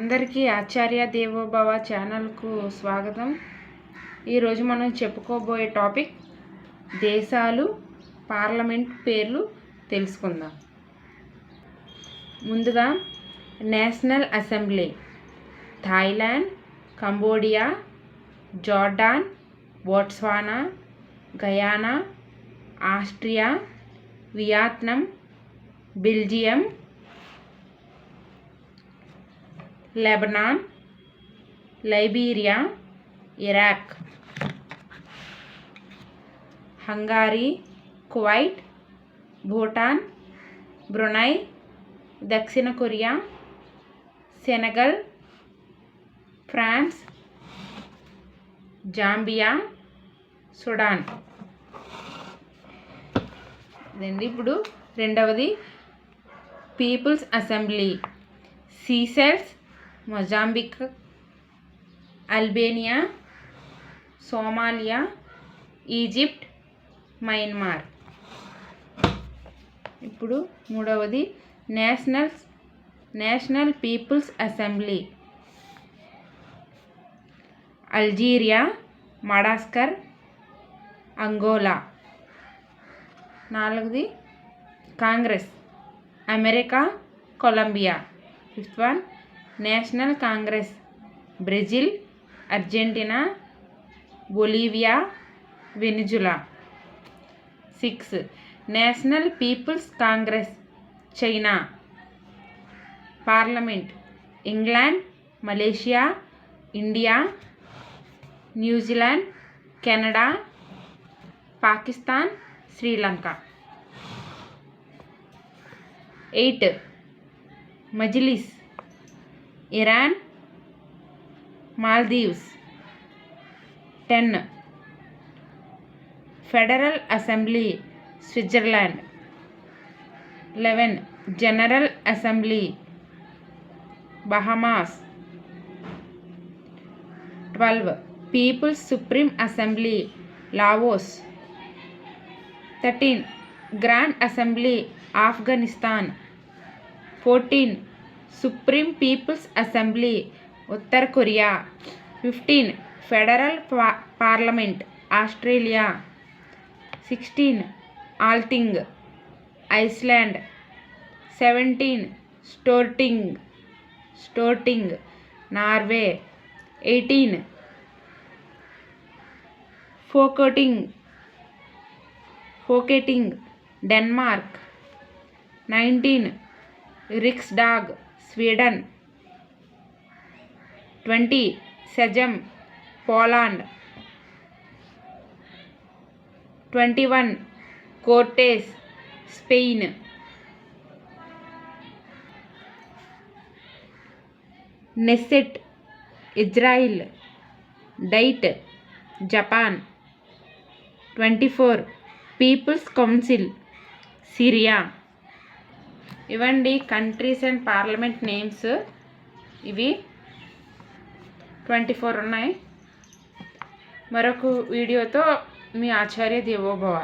అందరికీ ఆచార్య దేవోభవ ఛానల్కు స్వాగతం. ఈరోజు మనం చెప్పుకోబోయే టాపిక్ దేశాలు పార్లమెంట్ పేర్లు తెలుసుకుందాం. ముందుగా national assembly Thailand Cambodia Jordan Botswana Guyana Austria Vietnam Belgium Lebanon Liberia Iraq Hungary Kuwait Bhutan Brunei దక్షిణ Korea Senegal France Zambia Sudan. అదండి ఇప్పుడు రెండవది people's assembly. Seychelles Mozambique Albania Somalia Egypt Myanmar. ఇప్పుడు మూడవది national national people's assembly. Algeria Madagascar Angola. నాలుగుది congress America Colombia. Fifth one national congress. Brazil Argentina Bolivia Venezuela. Six. National people's congress. China. Parliament. England Malaysia India New Zealand Canada Pakistan Sri Lanka. Eight. Majlis. Iran Maldives ten federal assembly Switzerland eleven general assembly Bahamas twelve people's supreme assembly Laos thirteen grand assembly Afghanistan fourteen supreme people's assembly उत्तर Korea fifteen federal parliament Australia sixteen Althing Iceland seventeen Storting Storting Norway eighteen Folketing Folketing Denmark nineteen Riksdag Sweden twenty Sejm Poland twenty one Cortes Spain Knesset Israel Diet Japan twenty four people's council Syria ఇవ్వండి countries and parliament names. ఇవి twenty four ఉన్నాయి. మరొక వీడియోతో మీ ఆచార్య దేవోభవ.